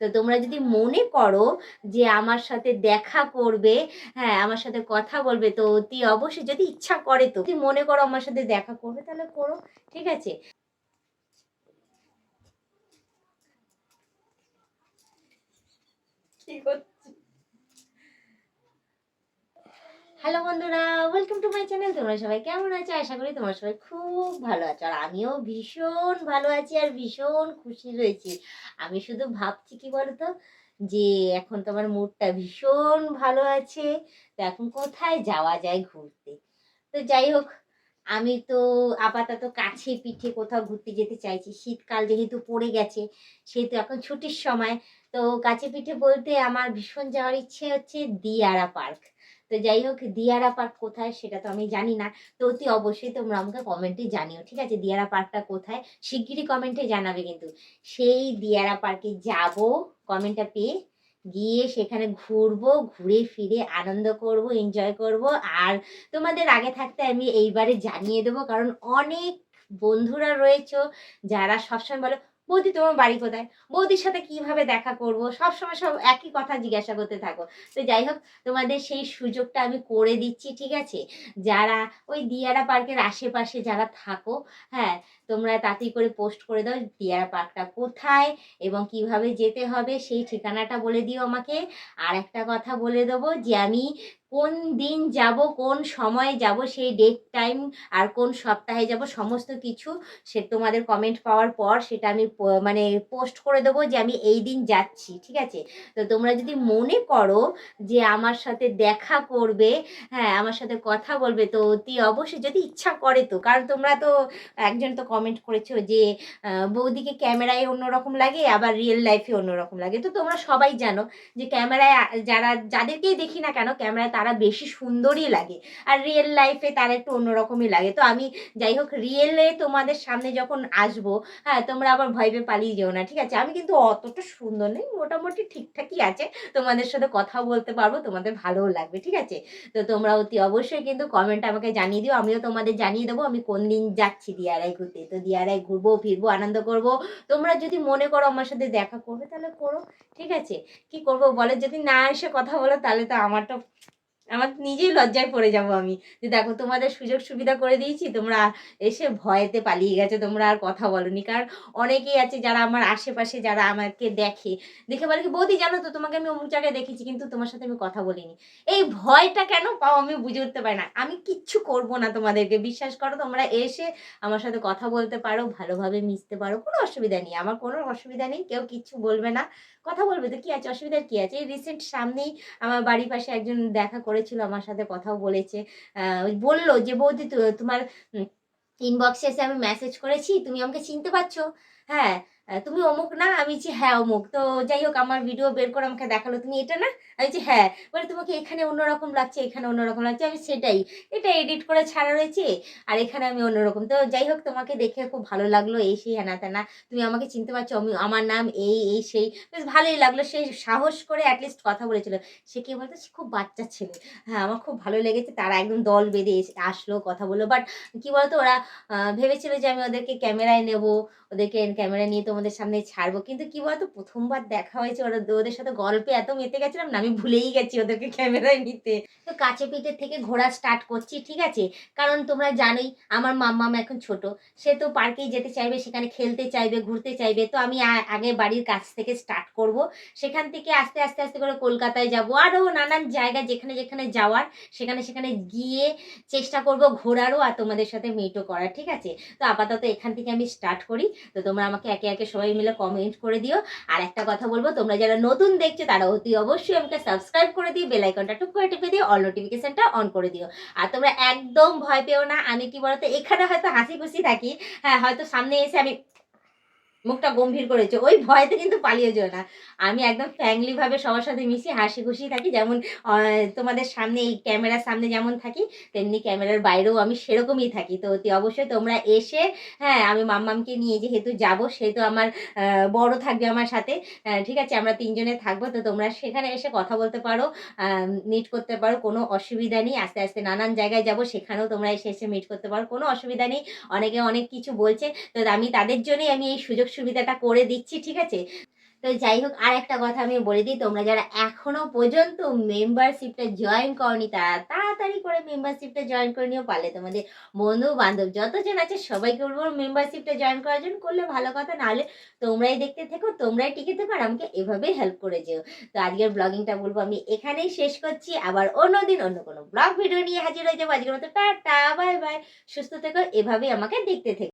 তো তোমরা যদি মনে করো যে আমার সাথে দেখা করবে হ্যাঁ আমার সাথে কথা বলবে, তো অতি অবশ্যই যদি ইচ্ছা করে তো যদি মনে করো আমার সাথে দেখা করবে, তাহলে করো, ঠিক আছে কি করছিস? হ্যালো বন্ধুরা ওয়েলকাম টু মাই চ্যানেল তোমরা সবাই কেমন আছো? আশা করি তোমরা সবাই খুব ভালো আছো। আর আমিও ভীষণ ভালো আছি আর ভীষণ খুশি রয়েছি। আমি শুধু ভাবছি কি বলতো? যে এখন তোমার মুডটা ভীষণ ভালো আছে। তো এখন কোথায় যাওয়া যায় ঘুরতে? তো যাই হোক, আমি তো আপাতত কাছে পিঠে কোথাও ঘুরতে যেতে চাইছি। শীতকাল যেহেতু পড়ে গেছে, সেহেতু এখন ছুটির সময়। তো কাছে পিঠে বলতে আমার ভীষণ যাওয়ার ইচ্ছে হচ্ছে দিয়ারা পার্ক। তো যাই হোক দিয়ারা পার্ক কোথায় সেটা তো আমি জানি না। তো অতি অবশ্যই তোমরা আমাকে কমেন্টে জানিও, ঠিক আছে? দিয়ারা পার্কটা কোথায়? শিগগিরই কমেন্টে জানাবে কিন্তু। সেই দিয়ারা পার্কে যাব কমেন্টটা পেয়ে গিয়ে সেখানে ঘুরবো, ঘুরে ফিরে আনন্দ করব এনজয় করব। আর তোমাদের আগে থাকতে আমি এইবারে জানিয়ে দেবো, কারণ অনেক বন্ধুরা রয়েছে যারা সবসময় বলো বৌদি তোমার বাড়ি কোথায়? বৌদির সাথে কীভাবে দেখা করব? সব সময় সব একই কথা জিজ্ঞাসা করতে থাকো। তো যাই হোক, তোমাদের সেই সুযোগটা আমি করে দিচ্ছি, ঠিক আছে? যারা ওই দিয়ারা পার্কের আশেপাশে যারা থাকো হ্যাঁ তোমরা তাড়াতাড়ি করে পোস্ট করে দাও দিয়ারা পার্কটা কোথায় এবং কীভাবে যেতে হবে, সেই ঠিকানাটা বলে দিও আমাকে। আর একটা কথা বলে দেবো যে আমি কোন দিন যাব, কোন সময় যাব, সেই ডেট টাইম আর কোন সপ্তাহে যাব, সমস্ত কিছু সে তোমাদের কমেন্ট পাওয়ার পর সেটা আমি মানে পোস্ট করে দেবো যে আমি এই দিন যাচ্ছি, ঠিক আছে? তো তোমরা যদি মনে করো যে আমার সাথে দেখা করবে হ্যাঁ আমার সাথে কথা বলবে, তো অতি অবশ্যই, যদি ইচ্ছা করে তো। কারণ তোমরা তো একজন তো কমেন্ট করেছ যে বৌদিকে ক্যামেরায় অন্যরকম লাগে, আবার রিয়েল লাইফে অন্যরকম লাগে। তো তোমরা সবাই জানো যে ক্যামেরায়, যারা, যাদেরকেই দেখি না কেন, ক্যামেরায় তারা বেশি সুন্দরই লাগে। আর রিয়েল লাইফে তারা একটু অন্যরকমই লাগে। তো আমি যাই হোক রিয়েলে তোমাদের সামনে যখন আসব হ্যাঁ তোমরা আবার ভয় পেয়ে পালিয়ে যেও না, ঠিক আছে? আমি কিন্তু অতটা সুন্দর নেই, মোটামুটি ঠিকঠাকই আছে। তোমাদের সাথে কথা বলতে পারব, তোমাদের ভালোও লাগবে, ঠিক আছে? তো তোমরা অতি অবশ্যই কিন্তু কমেন্ট আমাকে জানিয়ে দিও, আমিও তোমাদের জানিয়ে দেবো, আমি কোন দিন যাচ্ছি দিয়ারাই ঘুরতে। তো দিয়ারাই ঘুরবো, ফিরবো, আনন্দ করব। তোমরা যদি মনে করো আমার সাথে দেখা করবে, তাহলে করো, ঠিক আছে? কি করব বলে? যদি না এসে কথা বলো, তাহলে তো আমার তো আমার নিজেই লজ্জায় পড়ে যাব আমি। যে দেখো, তোমাদের সুযোগ সুবিধা করে দিয়েছি, তোমরা এসে ভয়েতে পালিয়ে গেছো, তোমরা আর কথা বলনি। কারণ অনেকেই আছে যারা আমার আশেপাশে যারা আমাকে দেখে দেখে বলে কি, বৌদি, জানো তো, তোমাকে আমি অমুক জায়গায় দেখেছি, কিন্তু তোমার সাথে আমি কথা বলিনি। এই ভয়টা কেন পাও আমি বুঝে উঠতে পারি না। আমি কিচ্ছু করব না তোমাদেরকে, বিশ্বাস করো, তোমরা এসে আমার সাথে কথা বলতে পারো, ভালোভাবে মিশতে পারো, কোনো অসুবিধা নেই, আমার কোনো অসুবিধা নেই, কেউ কিচ্ছু বলবে না। কথা বলবে তো, কি আছে অসুবিধার কি আছে? এই রিসেন্ট সামনেই আমার বাড়ির পাশে একজন দেখা করেছিল, আমার সাথে কথাও বলেছে। বলল যে, বৌদি তোমার ইনবক্সে এসে আমি মেসেজ করেছি, তুমি আমাকে চিনতে পারছ? হ্যাঁ তুমি অমুক না? আমি বলছি হ্যাঁ অমুক। তো যাই হোক, আমার ভিডিও বের করে আমাকে দেখাল। তুমি এটা না? আমি বলছি হ্যাঁ। বলে, তোমাকে এখানে অন্যরকম লাগছে, এখানে অন্যরকম লাগছে। আমি সেটাই। এটা এডিট করে ছাড়া রয়েছে, আর এখানে আমি অন্যরকম। তো যাই হোক, তোমাকে দেখে খুব ভালো লাগল এই সেই হ্যানা তেনা তুমি আমাকে চিনতে পারছ, আমি, আমার নাম এই এই, সেই। বেশ ভালোই লাগল। সে সাহস করে অ্যাটলিস্ট কথা বলেছিল। সে কি বলতো? সে খুব বাচ্চা ছেলে। হ্যাঁ আমার খুব ভালো লেগেছে। তারা একদম দল বেঁধে আসলো, কথা বলল। বাট কি বলতো? ওরা ভেবেছিল যে আমি ওদেরকে ক্যামেরায় নেব। ওদেরকে ক্যামেরা নিয়ে তোমাদের সামনে ছাড়বো। কিন্তু কি বলতো? প্রথমবার দেখা হয়েছে ওরা। ওদের সাথে গল্পে এত মেতে গেছিলাম না, আমি ভুলেই গেছি ওদেরকে ক্যামেরায় নিতে। তো কাছে পিঠের থেকে ঘোরা স্টার্ট করছি, ঠিক আছে? কারণ তোমরা জানোই, আমার মাম্মাম এখন ছোট। সে তো পার্কেই যেতে চাইবে, সেখানে খেলতে চাইবে, ঘুরতে চাইবে। তো আমি আগে বাড়ির কাছ থেকে স্টার্ট করব। সেখান থেকে আস্তে আস্তে আস্তে করে কলকাতায় যাব। আরও নানান জায়গা যেখানে যেখানে যাওয়ার, সেখানে সেখানে গিয়ে চেষ্টা করব ঘোরারও আর তোমাদের সাথে মিটও করার, ঠিক আছে? তো আপাতত এখান থেকে আমি স্টার্ট করি। তো তোমরা আমাকে একে একে সবাই মিলে কমেন্ট করে দিও। আর একটা কথা বলব, তোমরা যারা নতুন দেখছ তারা অতি অবশ্যই আমাকে সাবস্ক্রাইব করে দিও বেলাইকনটা টুক করে টিপে দিও অল নোটিফিকেশানটা অন করে দিও। আর তোমরা একদম ভয় পেও না, আমি কি বলতো, এখানে হয়তো হাসি খুশি থাকি হ্যাঁ হয়তো সামনে এসে আমি মুখটা গম্ভীর করেছে। ওই ভয়তে কিন্তু পালিয়ে যেও না। আমি একদম ফ্যাংলি ভাবে সবার সাথে মিশি হাসি খুশি থাকি। যেমন তোমাদের সামনে এই ক্যামেরার সামনে যেমন থাকি, তেমনি ক্যামেরার বাইরেও আমি সেরকমই থাকি। তো অতি অবশ্যই তোমরা এসে হ্যাঁ আমি মাম্মামকে নিয়ে যেহেতু যাব সেহেতু আমার বড় থাকবে আমার সাথে। ঠিক আছে, আমরা তিনজনে থাকব। তো তোমরা সেখানে এসে কথা বলতে পারো মিট করতে পারো, কোনো অসুবিধা নেই। আস্তে আস্তে নানান জায়গায় যাব, সেখানেও তোমরা এসে এসে মিট করতে পারো। কোনো অসুবিধা নেই। অনেকে অনেক কিছু বলছে। তো আমি তাদের জন্যই আমি এই সুযোগ সুবিধাটা করে দিচ্ছি, ঠিক আছে? তো যাই হোক, আর একটা কথা আমি বলে দিই, তোমরা যারা এখনও পর্যন্ত মেম্বারশিপটা জয়েন করনি, তারা তাড়াতাড়ি করে মেম্বারশিপটা জয়েন করে নিও। পারলে তোমাদের বন্ধু বান্ধব যতজন আছে, সবাইকে বলব মেম্বারশিপটা জয়েন করার জন্য করলে ভালো কথা, নাহলে তোমরাই দেখতে থেকো, তোমরাই টিকে থেকো, আর আমাকে এভাবেই হেল্প করে যেও। তো আজকের ব্লগিংটা বলব আমি এখানেই শেষ করছি। আবার অন্যদিন অন্য কোনো ব্লগ ভিডিও নিয়ে হাজির হয়ে যাব। আজকের মতো টাটা বাই বাই সুস্থ থেকো, এভাবেই আমাকে দেখতে থেকো।